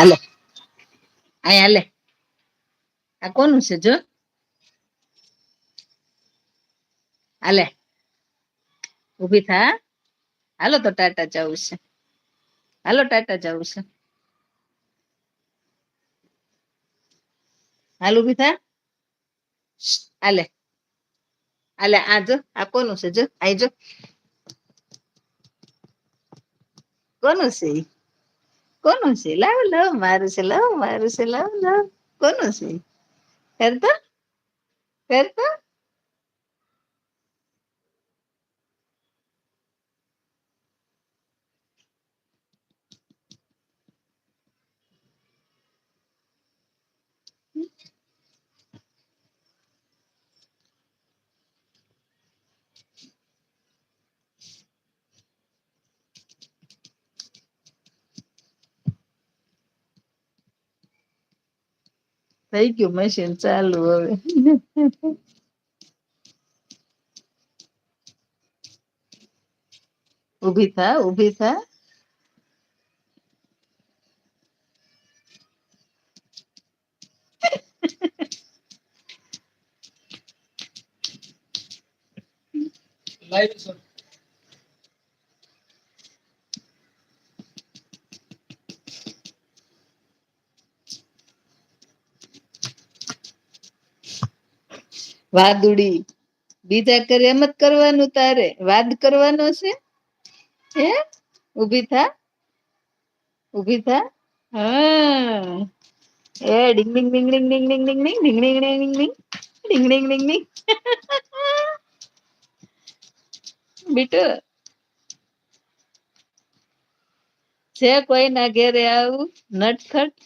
હાલે. અહીંયા હાલે. આ કોનું છે, જો? હાલે. ઊભી થા હાલો તો ટાટા જવું છે. હાલો ટાટા જવું છે. હાલ ઊભી થા. હાલે. હાલે, આ જો, આ કોનું છે, જો? આઈ જો. કોનું છે Conoce, Marcela, Marcela, conoce. ¿Cierto? ¿Cierto? થઈ ગયું મશીન ચાલુ હવે ઊભી થા ઊભી થા વાદુડી બીજા કરે એમ કરવાનું તારે વાદ કરવાનો છે હે ઊભી થા ઊભી થા હા એ ડિંગ ડિંગ ડિંગ ડિંગ ડિંગ ડિંગ ડિંગ ડિંગ ડિંગ ડિંગ ડિંગ ડિંગ ડિંગ ડિંગ ડિંગ ડિંગ ડિંગ બીટુ છે કોઈના ઘેરે આવું નટખટ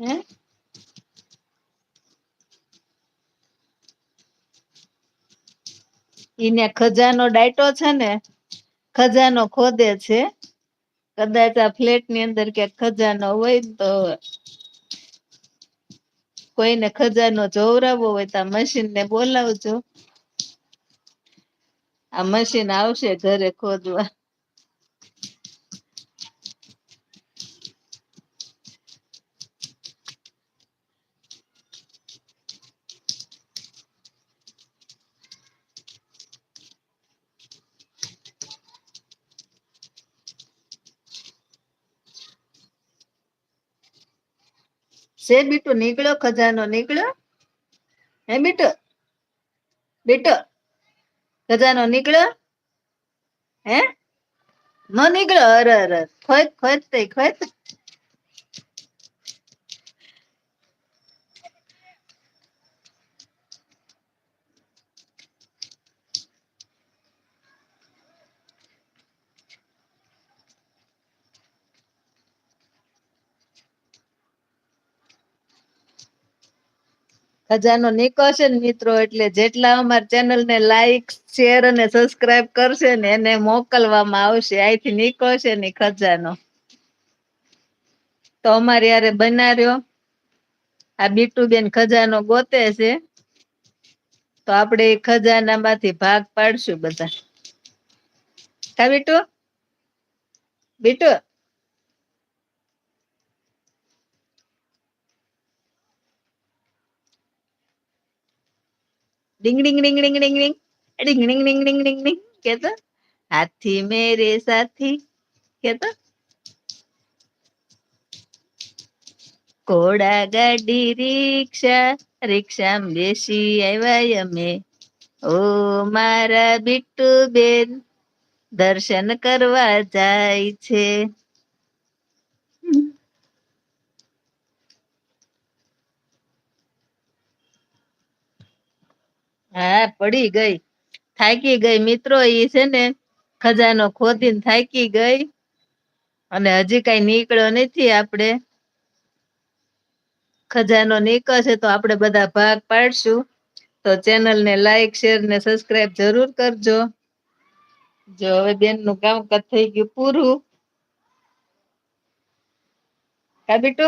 હે ઈને ખજાનો ડાયટો છે ને, ખજાનો ખોદે છે. કદાચ આ ફ્લેટની અંદર ક્યાંક ખજાનો હોય તો કોઈને ખજાનો જોવરાવો હોય તો આ મશીન ને બોલાવજો. આ મશીન આવશે ઘરે ખોદવા. સે બીટુ નીકળ્યો, ખજાનો નીકળ્યો? હે બીટો? બીટો? ખજાનો નીકળ્યો? હે? ન નીકળ્યો? અરે અરે ખોત ખોત તે ખોત ખજાનો નીકળશે ને મિત્રો, એટલે જેટલા અમારા ચેનલ ને લાઈક શેર અને સબસ્ક્રાઇબ કરશે ને એને મોકલવામાં આવશે. અહીંથી નીકળશે ને ખજાનો તો અમારે યારે બનાર્યો. આ બીટુબેન ખજાનો ગોતે છે. તો આપણે એ ખજાનામાંથી ભાગ પાડશું બધા. કા બીટુ? બીટુ? ડિંગ ડિંગ ડિંગ ડિંગ ડિંગ ડિંગ. ડિંગ ડિંગ ડિંગ ડિંગ ડિંગ ડિંગ. કેતો? હાથી મેરે સાથી. કેતો? ઘોડા ગાડી, રિક્ષા. રિક્ષામાં બેસી આવ્યા અમે. ઓ મારા બીટુ બેન દર્શન કરવા જાય છે. હા, પડી ગઈ. થાકી ગઈ. મિત્રો, એ છે ને ખજાનો ખોદીને થાકી ગઈ. અને હજી કઈ નીકળ્યો નથી આપણે. ખજાનો નીકળશે તો આપણે બધા ભાગ પાડશું. તો ચેનલ ને લાઈક, શેર ને સબસ્ક્રાઇબ જરૂર કરજો. જો હવે બેનનું કામકાજ થઈ ગયું પૂરું. કા બીટુ?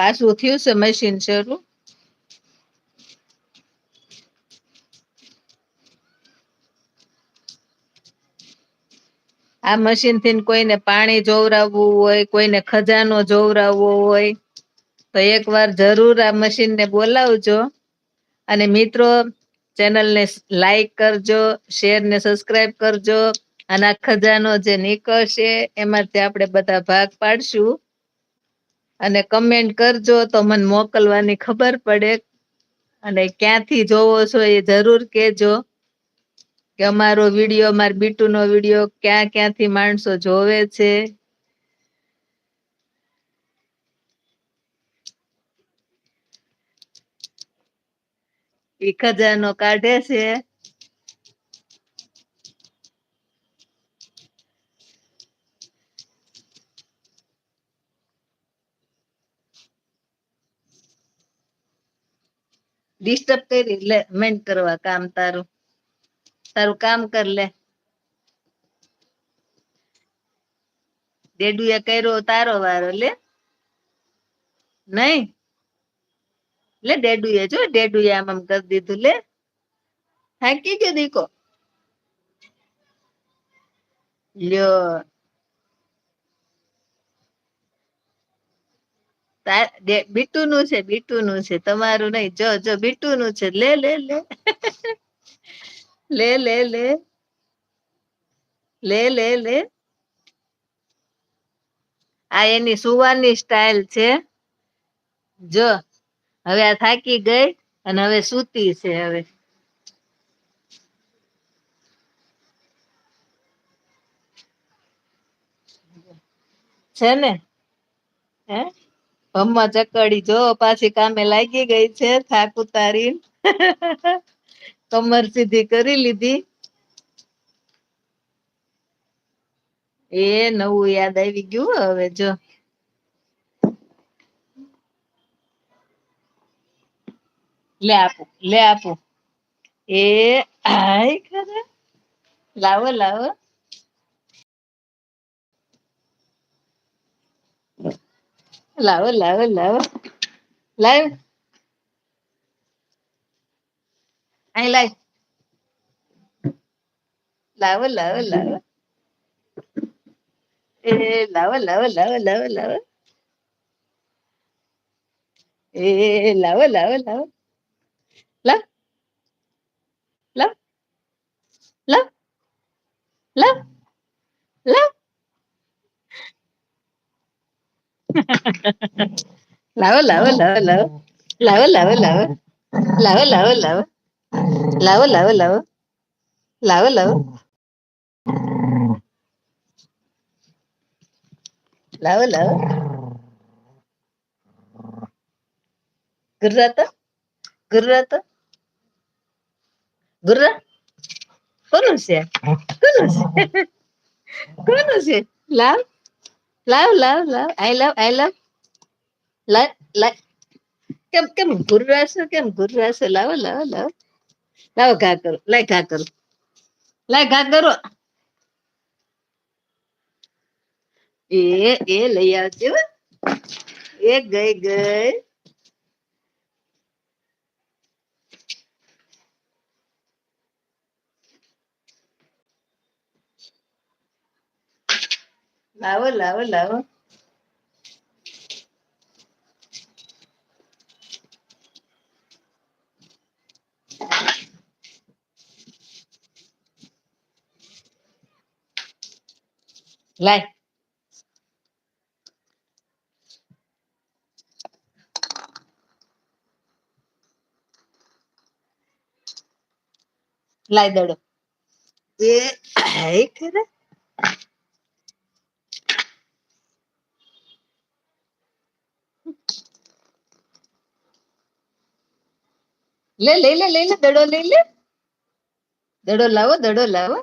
પાછું થયું છે મશીન શરૂ. આ મશીનથી કોઈને પાણી જોવરાવવું હોય, કોઈને ખજાનો જોવરાવવો હોય, તો એકવાર જરૂર આ મશીન ને બોલાવજો અને મિત્રો ચેનલને લાઈક કરજો શેર ને સબસ્ક્રાઇબ કરજો. અને આ ખજાનો જે નીકળશે, એમાંથી આપણે બધા ભાગ પાડશું. અને કમેન્ટ કરજો, તો મને મોકલવાની ખબર પડે. અને ક્યાંથી જોવો છો એ જરૂર કેજો કે અમારો વીડિયો, અમારી બીટુનો વીડિયો ક્યાં ક્યાંથી માણસો જોવે છે. ઈ ખજાનો કાઢે છે. ડિસ્ટર્બ કરી લે મેન્ટ કરવા કામ તારું તારું કામ કર લે ડેડુએ કર્યો તારો વારો લે નહીં લે ડેડુએ જો ડેડુએ આમ આમ કરી દીધું લે થાકી ગયો દીકો લ્યો બીટુ નું છે બીટુ નું છે, તમારું નહીં. જો જો બીટુ નું છે. લે લે લે. લે લે લે. લે લે લે. આ એની સુવાની સ્ટાઇલ છે. જો, હવે આ થાકી ગઈ અને હવે સૂતી છે હવે. છે ને? હે? હમ્મા ચકડી જો પાછી કામે લાગી ગઈ છે, થાક ઉતારી કમર સીધી કરી લીધી. એ નવું યાદ આવી ગયું હવે જો. લે આપું લે આપું. એ હાય ખરે. લાવો લાવો. લાવો લાવો લાવો લાવ અહીં લાવ લાવો લાવો લાવો એ લાવો લાવો લાવો લાવો લાવો એ લાવો લાવો લાવો લાવ લાવ લાવ લાવ લાવ લાવો લાવો લાવો લાવો લાવો લાવો લાવો લાવો લાવો લાવો લાવો લાવો લાવો લાવો લાવો લાવો લાવો ગુર્રા તો ગુર્રા તો ગુર્રા કોનું છે કોનું love, love. I love. I love લાવ લાવ કેમ કેમ ગુર્રાશો કેમ ગુર્રાશો લાવો લાવો લાવો લાવો ઘા કરો લાય ઘા કરો લાય ઘા કરો એ એ લઈ આવજે એ ગઈ ગઈ લાવો લાવો લાવો. લાય. લાય દડો. એ ખરા લે લઈ લે લઈ લે, દડો લઈ લે. દડો લાવો દડો લાવો.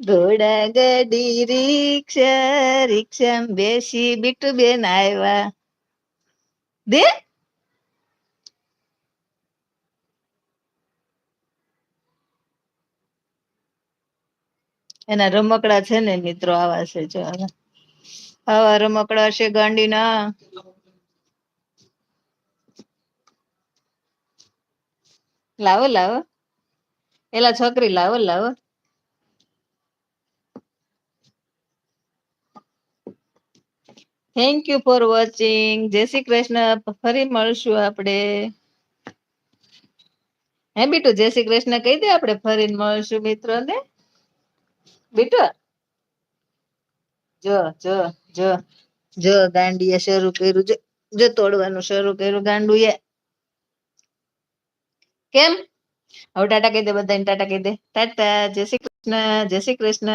ઘોડા ગડી, રિક્ષા રિક્ષા બેસી, બીટુ બેન આવ્યા. દે. એના રમકડા છે ને મિત્રો, આવા છે જો આવા રમકડા છે ગાંડીના. લાવો લાવો. એલા છોકરી, લાવો લાવો. થેન્ક યુ ફોર વોચિંગ જય શ્રી કૃષ્ણ. ફરી મળશું આપણે. હે બીટુ, જય શ્રી કૃષ્ણ. કહી દે આપણે ફરી મળશું મિત્રોને. બીટુ જો જો જો. જો દાંડીએ શરૂ કર્યું જો જો તોડવાનું શરૂ કર્યું ગાંડુએ. કેમ? હવે ટાટા કહી દે બધાને ટાટા કહી દે. ટાટા જય શ્રી કૃષ્ણ જય શ્રી કૃષ્ણ.